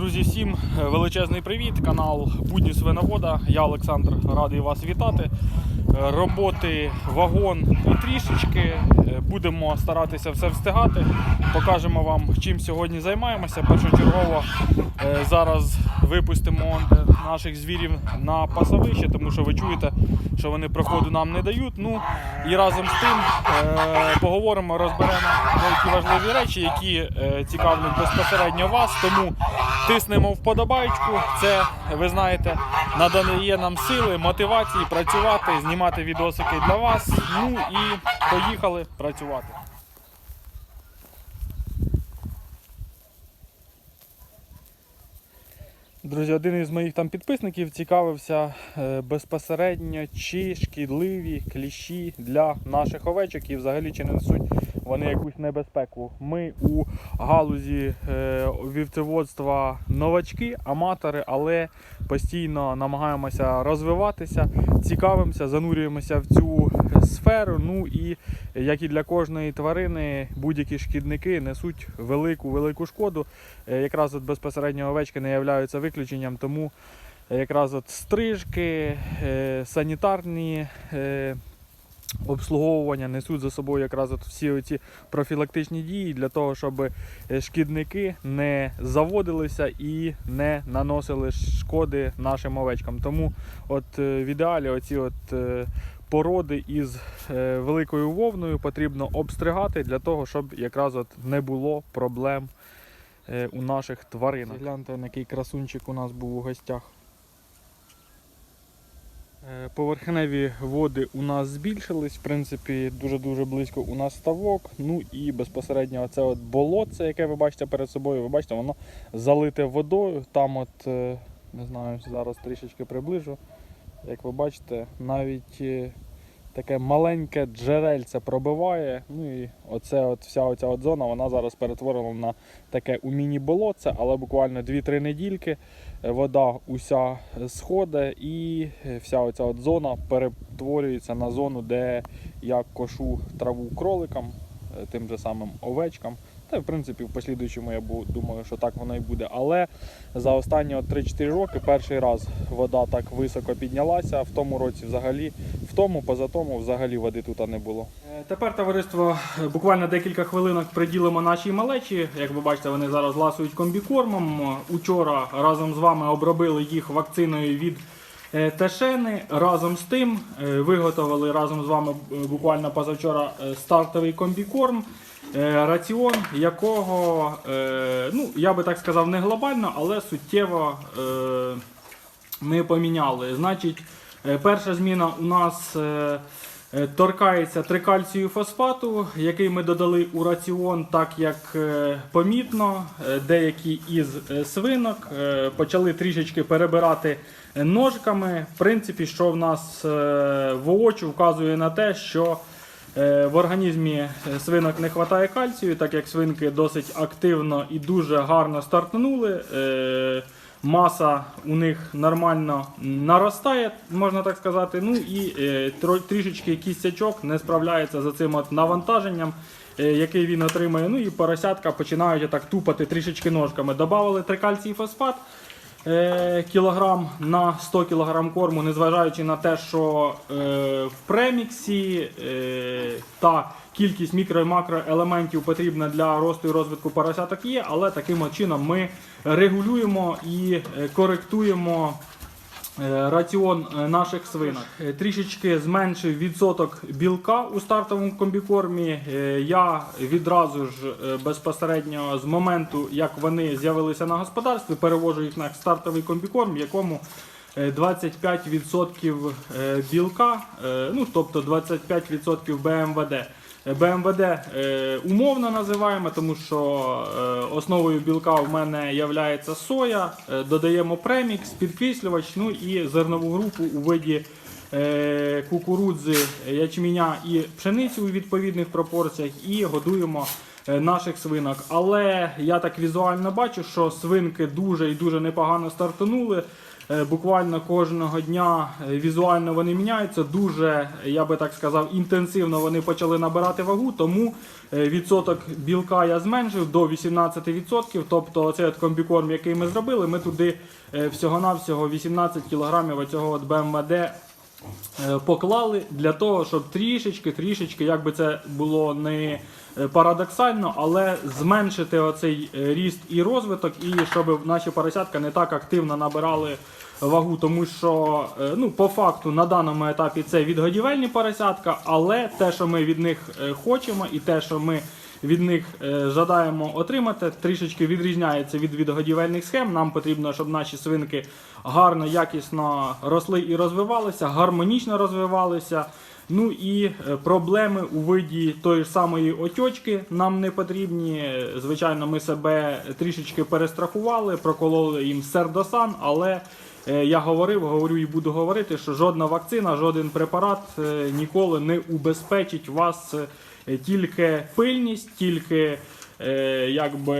Друзі, всім величезний привіт! Канал Будні Свиновода. Я Олександр радий вас вітати. Е, Роботи вагон і трішечки. Е, Будемо старатися все встигати. Покажемо вам, чим сьогодні займаємося. Першочергово е, зараз випустимо наших звірів на пасовище, тому що ви чуєте, що вони проходу нам не дають. Ну і разом з тим поговоримо, розберемо деякі важливі речі, які цікавлять безпосередньо вас. Тому тиснемо вподобайку. Це ви знаєте, надає нам сили, мотивації працювати, знімати відосики для вас. Ну і поїхали працювати. Друзі, один із моїх там підписників цікавився е, безпосередньо, чи шкідливі кліщі для наших овечок і взагалі чи не несуть вони якусь небезпеку. Ми у галузі е, вівцеводства новачки, аматори, але постійно намагаємося розвиватися, цікавимося, занурюємося в цю сферу. Ну і як і для кожної тварини, будь-які шкідники несуть велику велику шкоду. Е, Якраз от безпосередньо овечки не являються виключенням, тому якраз от стрижки, е, санітарні. Обслуговування несуть за собою якраз от всі оці профілактичні дії для того, щоб е, шкідники не заводилися і не наносили шкоди нашим овечкам. Тому от е, в ідеалі оці от е, породи із великою вовною потрібно обстригати для того, щоб якраз от не було проблем у наших тваринах. Гляньте, який красунчик у нас був у гостях. Е, Поверхневі води у нас збільшились, в принципі, дуже-дуже близько у нас ставок. Ну і безпосередньо це от болотце, яке ви бачите перед собою, ви бачите, воно залите водою. Там от, е, не знаю, зараз трішечки приближу. Як ви бачите, навіть е, таке маленьке джерельце пробиває. Ну і оце от вся оця от зона вона зараз перетворена на таке у міні-болотце, але буквально 2-3 недільки е, вода уся сходить і вся оця от зона перетворюється на зону, де я кошу траву кроликам, е, тим же самим овечкам. Та в принципі в послідуючому я думаю, що так воно і буде. Але за останні 3-4 роки перший раз вода так високо піднялася. В тому році взагалі, в тому, поза тому взагалі води тут не було. Е, Тепер товариство буквально декілька хвилинок приділимо нашій малечі. Як ви бачите, вони зараз ласують комбікормом. Учора разом з вами обробили їх вакциною від е, Тешени. Разом з тим е, виготовили разом з вами буквально позавчора стартовий комбікорм. Е, Раціон, якого, е, ну я би так сказав, не глобально, але суттєво е, ми поміняли. Значить, перша зміна у нас торкається трикальцію фосфату, який ми додали у раціон, так як помітно, деякі із свинок почали трішечки перебирати ножками. В принципі, що в нас е, воочу вказує на те, що В організмі е, свинок не вистачає кальцію, так як свинки досить активно і дуже гарно стартанули. Е, Маса у них нормально наростає, можна так сказати. Ну і е, трішечки кістячок не справляється з цим от навантаженням, е, який він отримує. Ну і поросятка починають так тупати трішечки ножками. Добавили трикальцій фосфат е, кілограм на 100 кілограм корму, незважаючи на те, що е, в преміксі е, та кількість мікро і макроелементів потрібна для росту і розвитку поросяток є, але таким чином ми регулюємо і е, коректуємо. Е, Раціон е, наших свинок Е, трішечки зменшив відсоток білка у стартовому комбікормі. Я відразу ж безпосередньо з моменту, як вони з'явилися на господарстві, перевожу їх на стартовий комбікорм, в якому е, 25% е, білка, ну тобто 25% БМВД. БМВД е, умовно називаємо, тому що е, основою білка в мене є соя, е, додаємо премікс, підкислювач, ну і зернову групу у виді кукурудзи, ячменя і пшениці у відповідних пропорціях і годуємо наших свинок. Але я так візуально бачу, що свинки дуже і дуже непогано стартанули. Е, Буквально кожного дня е, візуально вони міняються. Дуже, я би так сказав, інтенсивно вони почали набирати вагу, тому е, відсоток білка я зменшив до 18%. Тобто цей от комбікорм, який ми зробили, ми туди всього-навсього 18 кг оцього от БМВД поклали для того, щоб трішечки, трішечки, як би це було не парадоксально, але зменшити оцей ріст і розвиток, і щоб наші поросятка не так активно набирали вагу, тому що е, ну, по факту на даному етапі це відгодівельні поросятка, але те, що ми від них е, хочемо, і те, що ми від них е, жадаємо отримати, трішечки відрізняється від відгодівельних схем. Нам потрібно, щоб наші свинки гарно, якісно росли і розвивалися, гармонічно розвивалися. Ну і е, проблеми у виді тої ж самої отьочки нам не потрібні. Звичайно, ми себе трішечки перестрахували, прокололи їм сердосан, але е, я говорив, говорю і буду говорити, що жодна вакцина, жоден препарат е, ніколи не убезпечить вас тільки пильність, тільки якби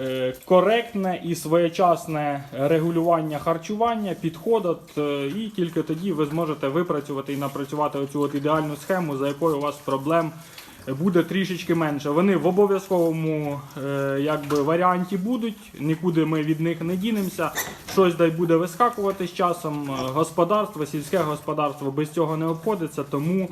е, коректне і своєчасне регулювання харчування, підход, е, і тільки тоді ви зможете випрацювати і напрацювати оцю от ідеальну схему, за якою у вас проблем буде трішечки менше. Вони в обов'язковому е, якби, варіанті будуть, нікуди ми від них не дінемося. Щось дай буде вискакувати з часом. Е, Господарство, сільське господарство без цього не обходиться, тому.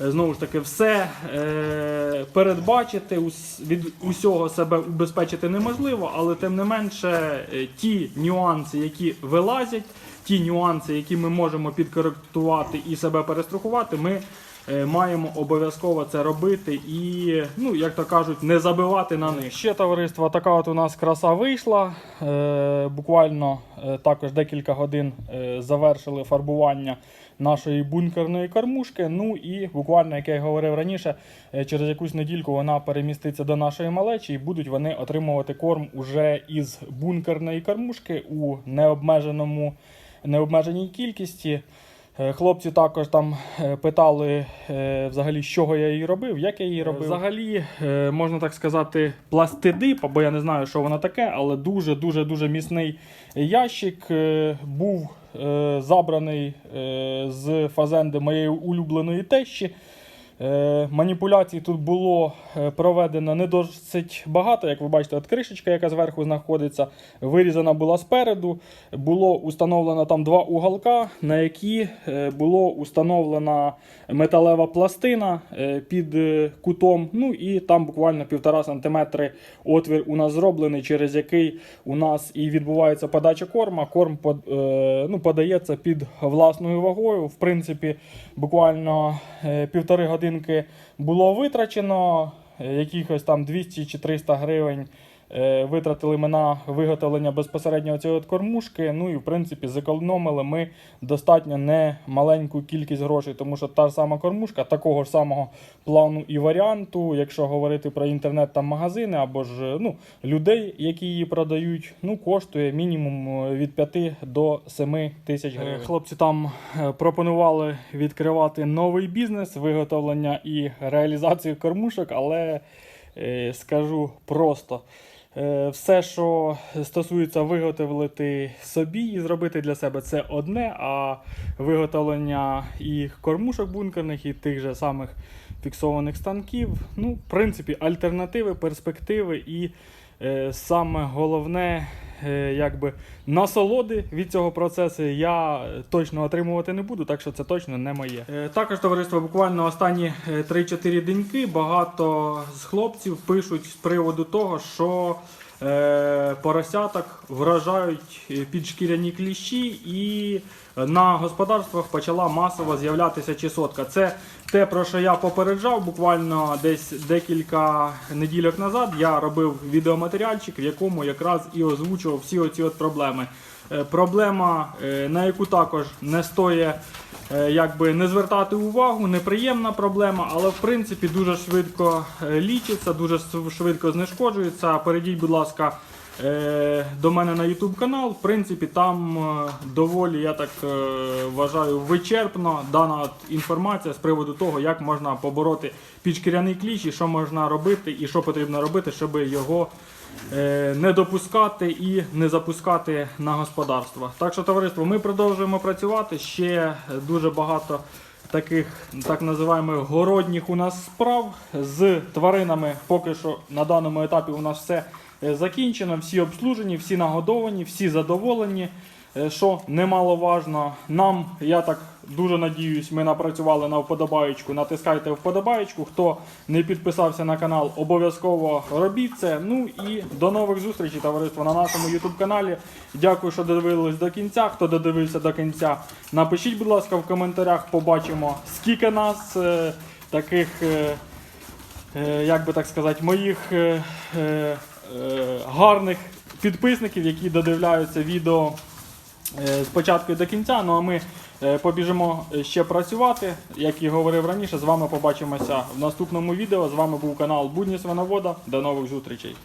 Е, Знову ж таки, все е, передбачити, ус, від усього себе убезпечити неможливо, але тим не менше е, ті нюанси, які вилазять, ті нюанси, які ми можемо підкоректувати і себе перестрахувати, ми е, маємо обов'язково це робити і, ну, як то кажуть, не забивати на них. Ще товариство, така от у нас краса вийшла. Е, буквально е, також декілька годин е, завершили фарбування нашої бункерної кормушки. Ну і буквально, як я говорив раніше, е, через якусь недільку вона переміститься до нашої малечі, і будуть вони отримувати корм уже із бункерної кормушки у необмеженому необмеженій кількості. Е, Хлопці також там е, питали е, взагалі, з чого я її робив, як я її робив. Взагалі, можна так сказати, пластидип, бо я не знаю, що воно таке, але дуже дуже дуже міцний ящик був забраний з фазенди моєї улюбленої тещі. Е, Маніпуляцій тут було е, проведено не досить багато. Як ви бачите, от кришечка, яка зверху знаходиться, вирізана була спереду. Було установлено там два уголка, на які е, було установлена металева пластина під кутом. Ну і там буквально півтора сантиметри отвір у нас зроблений, через який у нас і відбувається подача корма. Корм ну, подається під власною вагою. В принципі, буквально півтори годинки було витрачено, е, якихось там 200 чи 300 гривень. Е, Витратили ми на виготовлення безпосередньо цієї кормушки. Ну і в принципі зекономили ми достатньо не маленьку кількість грошей, тому що та ж сама кормушка такого ж самого плану і варіанту, якщо говорити про інтернет та магазини або ж е, ну, людей, які її продають, ну коштує мінімум е, від 5 до 7 тисяч гривень. Хлопці там е, пропонували відкривати новий бізнес, виготовлення і реалізацію кормушок, але е, скажу просто. Е, Все, що стосується виготовити собі і зробити для себе, це одне, а виготовлення і кормушок бункерних, і тих же самих фіксованих станків, ну, в принципі, альтернативи, перспективи і е, саме головне, якби насолоди від цього процесу я точно отримувати не буду, так що це точно не моє. Е, також товариство буквально останні е, 3-4 деньки багато з хлопців пишуть з приводу того, що е, поросяток вражають е, підшкіряні кліщі, і на господарствах почала масово з'являтися чесотка. Це те, про що я попереджав буквально десь декілька неділь назад. Я робив відеоматеріальчик, в якому якраз і озвучував всі оці от проблеми. Е, Проблема, е, на яку також не стоїть е, якби не звертати увагу, неприємна проблема, але в принципі дуже швидко лічиться, дуже швидко знешкоджується. Перейдіть, будь ласка, до мене на YouTube канал. В принципі, там доволі, я так вважаю, вичерпно дана інформація з приводу того, як можна побороти підшкіряний кліч і що можна робити, і що потрібно робити, щоб його не допускати і не запускати на господарство. Так що, товариство, ми продовжуємо працювати. Ще дуже багато таких так називаємо городніх у нас справ з тваринами. Поки що на даному етапі у нас все е, закінчено, всі обслужені, всі нагодовані, всі задоволені. Е, Що немаловажно, нам, я так дуже надіюсь, ми напрацювали на вподобаєчку. Натискайте вподобаєчку. Хто не підписався на канал, обов'язково робіть це. Ну і до нових зустрічей, товариство, на нашому YouTube каналі. Дякую, що додивились до кінця. Хто додивився до кінця, напишіть, будь ласка, в коментарях. Побачимо, скільки нас е, таких. Е, е, як би так сказати, моїх е, е, е, гарних підписників, які додивляються відео е, з початку і до кінця. Ну а ми е, побіжимо ще працювати. Як і говорив раніше, з вами побачимося в наступному відео. З вами був канал Будні Свиновода. До нових зустрічей.